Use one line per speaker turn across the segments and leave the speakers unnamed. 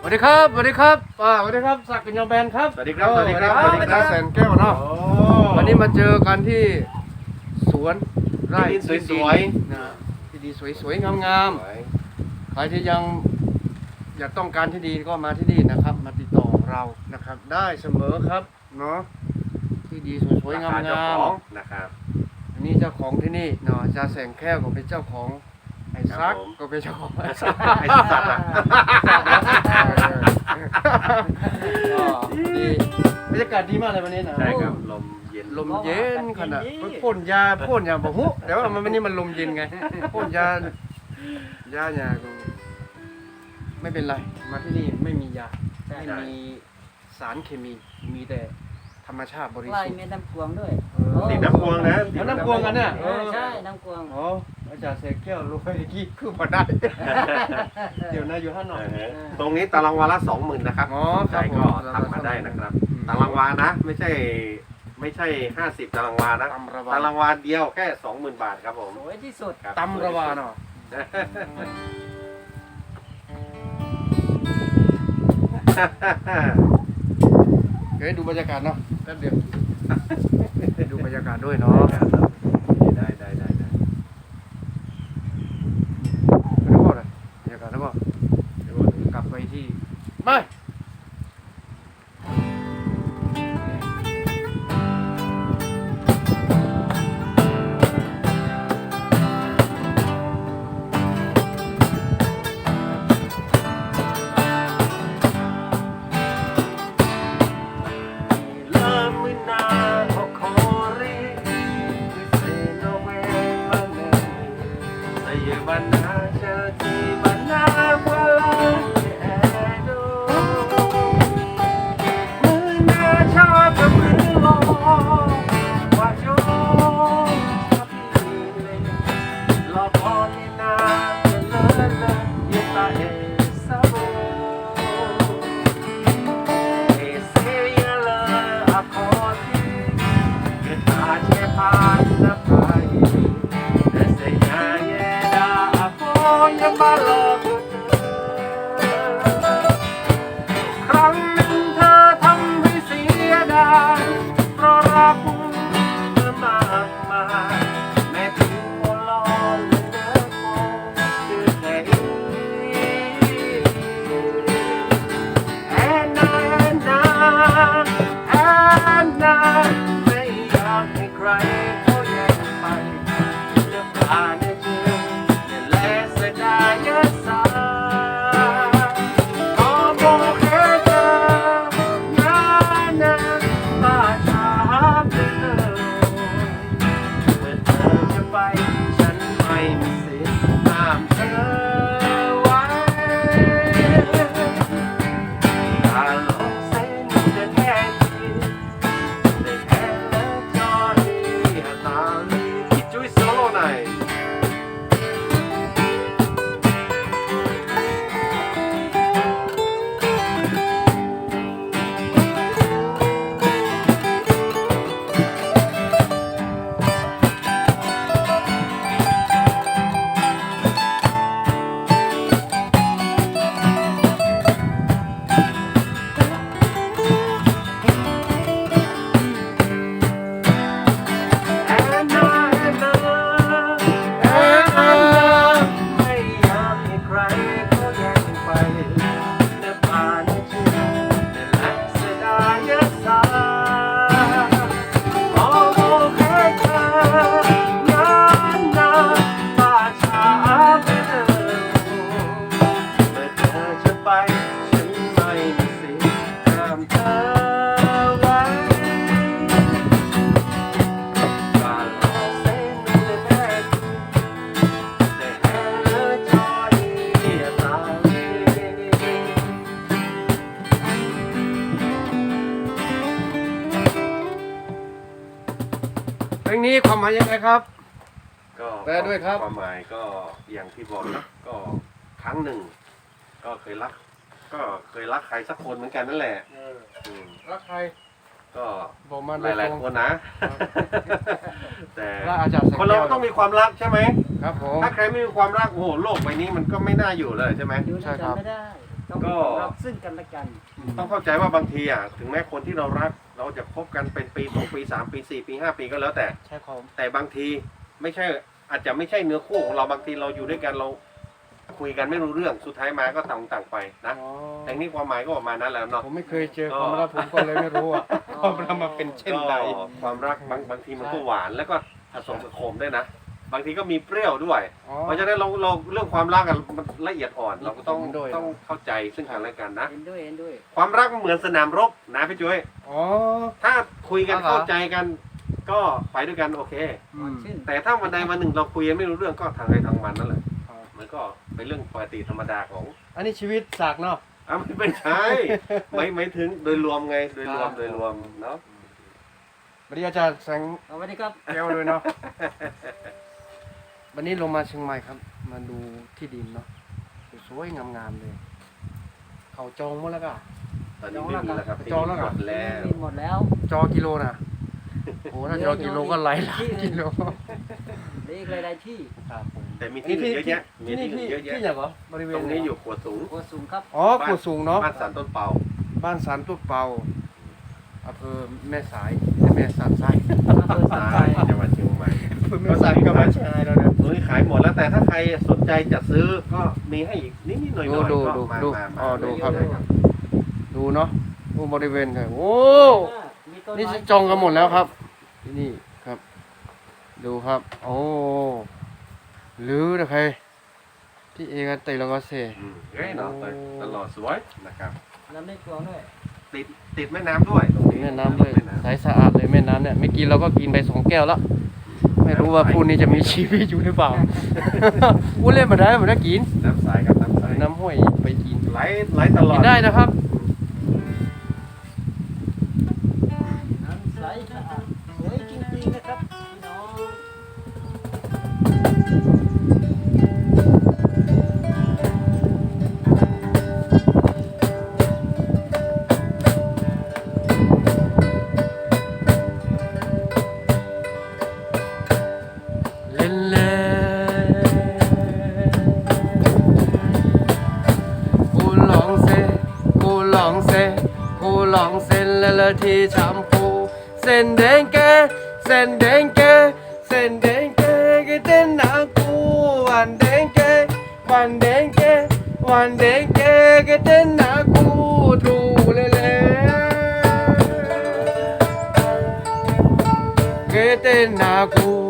สวัสดีครับสวัสดีครับอ่าสวัสดีครับศักดิ์เป็นยอมแบนครับ
สวัสดีครับสวัสดีครับ
สวัสดีครับ
สวัสดีครับ
แสนแก้วเนาะ
โอ้
วันนี้มาเจอกันที่สวนไร่
ที่ดินสวยๆ
นะที่ดีสวยๆงามๆใครที่ยังอยากต้องการที่ดีก็มาที่นี่นะครับ มาติดต่อเรานะครับ ได้เสมอครับเนาะที่ดีสวยๆงา
ราคเจ้
ม
ของนะครับ
ๆอันนี้เจ้าของที่นี่เนาะจ่าแสงแก้วก็เป็นเจ้าของไอ้ ซัก
ครับผม
ก็เป็นเจ้าของ
ไอ้สัตว์อะ
ก็ดีบรรยากาศดีมากเลยวันนี้นะ
ใช่ครับลมเย็น
ลมเย็นขนาดพ่นยาพ่นยาบอกฮุแต่ว่ามันไม่นี่มันลมเย็นไงพ่นยายายาก็ไม่เป็นไร มาที่นี่ไม่มียาไม่มีสารเคมีมีแต่ธรรมชาติบริ
ไล่
สุทธิ์
เม็ดน้ำกวงด้วย
เออ
ติดน้ำพวงนะ
เอาน้ำกวงกันเนี่ย
เออใช่น้ำกวง
อ๋ออาจารย์เสกแก้วรู้ไอ้กี้คือพอได้ เดี๋ยวนะอยู่ห้าหน่อย
เออตรงนี้ตารางวาละสองหมื่นนะครับ
อ๋อค
ใค
รั
ร
บ
ก็
ผม
ทำมาได้นะครับ
อืม
ตารางวานะ ไม่ใช่ไม่ใช่ห้าสิบตารางวานะ
ตำระวา
ตารางวาเดียวแค่สองหมื่นบาทครับผม
สวยที่สุด
ครับ
ตำระวาเนาะเดี๋ยวให้ดูบรรยากาศเนาะแป๊บเดียวดูบรรยากาศด้วยเนาะ ค หมายยังไงครับ
ก็
แปลด้วยครับ
ความหมายก็อย่างที่บอกนะก็ครั้งหนึ่ง ก็เคยรัก ก็เคยรักใครสักคนเหมือนกันนั่นแหละอืม
รักใคร
ก็
บอกมา
หลายๆคนนะ แต่
รักอาจารย์แสง
คนเรา
แก้ว
ต้องมีความรักใช่ไหม
ครับผม
ถ้าใครไม่มีความรักโอ้โหโลกใบนี้มันก็ไม่น่าอยู่เลยใช่ไหม
อยู่ด้วย
ใช่ครั
กับนไม่ได้ ต้อง
ก็
รักซึ่งกันและกัน
ต้องเข้าใจว่าบางทีอะถึงแม้คนที่เรารัก เราจะคบกันเป็นปีสองปีสามปีสี่ปีห้าปีก็แล้วแต่
ใช่ครับ
แต่บางทีไม่ใช่อาจจะไม่ใช่เนื้อคู่ของเราบางทีเราอยู่ด้วยกันเรา คุยกันไม่รู้เรื่องสุดท้ายมาก็ต่างต่างไปนะ
อ๋อ
แต่นี่ความหมายก็ประมาณนั้นแหล้วเนาะ
ผมไม่เคยเจอความรักผมก็เลยไม่รู้อะความรักมาเป็นเช่นใด
ก็ความรักบางบางทีมันก็หวานแล้วก็ผสมกับขมด้วยนะ บางทีก็มีเปรี้ยวด้วย
อ๋อ
เพราะฉะนั้นเราเราเรื่องความรักอะมันละเอียดอ่อน เราก็ต้อง
เห็นด้วย
ต้องเข้าใจซึ่งกันและกันนะ
เห็นด้วยเห็นด้วย
ความรักมันเหมือนสนามรบนะพี่จุ้ย
อ๋อ
ถ้าคุยกัน
อ๋อเหรอ
เข้าใจกัน ก็ไปด้วยกันโอเค
อืม
ชื่น
แต่ถ้าวันใดวันหนึ่งเราคุยกันไม่รู้เรื่องก็ทางใครทางมันนั่นแหละ
ครับ
มันก็เป็นเรื่องปกติธรรมดาของ
อันนี้ชีวิตสากเนาะ
อะไม่ไม่ใช่ ไม่ไม่ถึงโดยรวมไงโดยรวม
ครับ
โดยรวมเนาะ
วันนี้อาจารย์แสง
สวัสดีครับ
แก้วเลยเนาะ วันนี้ลงมาเชียงใหม่ครับ มาดูที่ดินเนาะสวยๆงามๆเลย เขาจองหมดแล้วก็
ตอนนี้ไม่มีแล้วครับ
จองแล้วเหรอ
หมดแล้ว
มีหมดแล้ว
จอกิโลนะโอ้ถ้าจอกิโลก็หลายล้านกิโล
เหลืออีกหลายๆที่
ครับผม
แต่มีที่อื่นเยอะแยะมี
ที่
ที่
นี่
อื่น
ที่
เยอะ
ที่
แยะ
อย่างเหรอบริเวณ
ตรงนี้อยู่ขวดสูง
โคสูงครับ
อ๋อขวดสูงเนาะ
บ้านสันต้นเปา
บ้านสารตุกเปาอำเภอแม่สายแม่สารไส้
อำเภอสันทราย
จังหวัดเชียงใหม่
อำเภอแม่สายก็ไม่ใช่แล้วเนี่ย
ตรงนี้ขายหมดแล้วแต่ถ้าใครสนใจจะซื้อก็มีให้อีกนิดๆหน่อยๆ
ดู
ก็
ดู
มา
ดู
มามา
อ๋อดูครับ
เอยๆครับ
ดูเนาะดูบริเวณเลยโอ้
มีต้น
นี่
ไม้
จองกันหมดแล้วครับที่นี่ครับ ดูครับ โอ้หรือนะใครที่เอกันเตะแล้วก็เซ
อืมเฮ้ยเนาะตลอดสวยนะครับ
น้ำในกลองด้วย
ติดติดแม่น้ำด้วยตรงนี้
แม่น้ำเลย
แม่น้ำ
ใสสะอาดเลยแม่น้ำเนี่ยไม่กินเราก็กินไปสองแก้วแล้ว ไม่รู้ว่าพรุ่งนี้จะมีชีวิตอยู่หรือเปล่าพูดเล่นมาได้มาได้กิน
น้ำใสครับน้ำใส
น้ำห้วยไปกิน
ไหลไหลตลอ
กิ
ด
นได้นะครับ
น้ำใสสะอาด อง
เซกูลองเส้นละละที่ชมพูเส้นแดงแกเส้นแดงแกเส้นแดงแกก็เต้นหนากูวันแดงแกวันแดงแกวันแดงแกก็เต้นหนากูทูเล่เล่ก็เต้นหนากู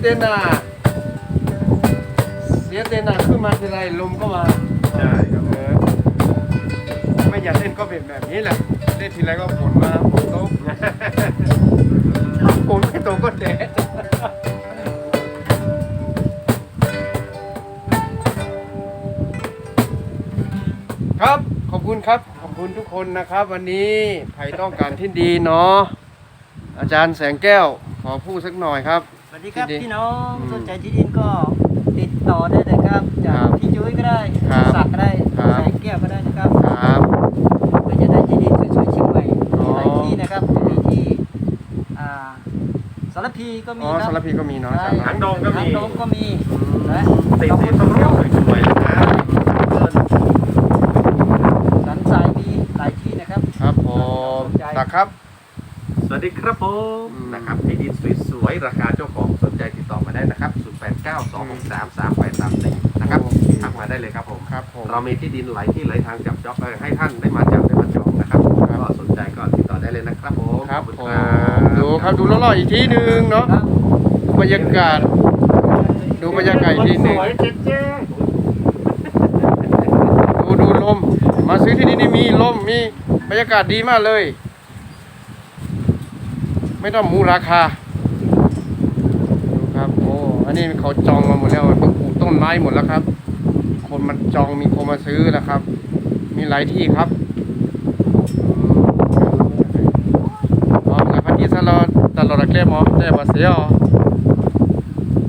เสียเตนาเสียเตนาขึ้นมาทีไรลมก็มา
ใช่ครับ
เออไม่อยากเล่นก็เป็นแบบนี้แหละเล่นทีไรก็ฝนมาฝนตกฝนไม่ตกก็แดดครับขอบคุณครับขอบคุณทุกคนนะครับ วันนี้ใครต้องการที่ดีเนาะอาจารย์แสงแก้วขอพูดสักหน่อยครับ
วัสดีครับ
ที่ดิน
พี่น้อง
อืม
สนใจที่ดินก็ติดต่อได้เลยครับจาก
ครับ
พี่จุ้ยก็ได้
ครับ
ศักดิ์ก็ได้
ครับ
แสงแก้วก็ได้นะครับ
ครับ
ก็จะได้ที่ดินสวยๆเชียงใหม่
อ๋อ
มีหลายที่นะครับจะมีที่อ่าสารพีก็มี
อ๋อ
ครั
สารพีก็มีเนาะ
ใช่
อาจารย์
หางดงก็มี
หางดงก็มีและ
ติด
ตำบ
ติด
ล
ต้นเรื่องสวยๆเลยนะ
สันทรายมีหลายที่นะครับ
ครับผมตักครับ
ส วัสวัสดีครับผม
อืม
นะครับที่ดินสวยๆราคาเจ้าของสนใจติดต่อมาได้นะครับ 0892633834 นะครับทักมาได้เลยครับผม
ครับผม
เรามีที่ดินหลายที่หลายทางจับจ็อบเอ่อให้ท่านได้มาจับได้มาจองนะครับ
ครับ
ก็สนใจก็ติดต่อได้เลยนะครับผม
ครับ
ขอณ
ผมดูครับดูล่อๆอีกทีหนึ่งเนาะดูบรรยากาศ ดูบรรยากาศอีกทีหนึ่ง
สวยเจ๊เจ๊
ดูดูลม มาซื้อที่นี่นี่มีลมมีบรรยากาศดีมากเลย ไม่ต้องมูราคาดูครับโอ้อันนี้เขาจองมาหมดแล้วปลูกต้นไม้หมดแล้วครับ คนมันจองมีคนมาซื้อแล้วครับ มีหลายที่ครับอ๋อกับพันธุ์ที่ตลอดตลอดแกล้มอได้มาเสียอ๋อ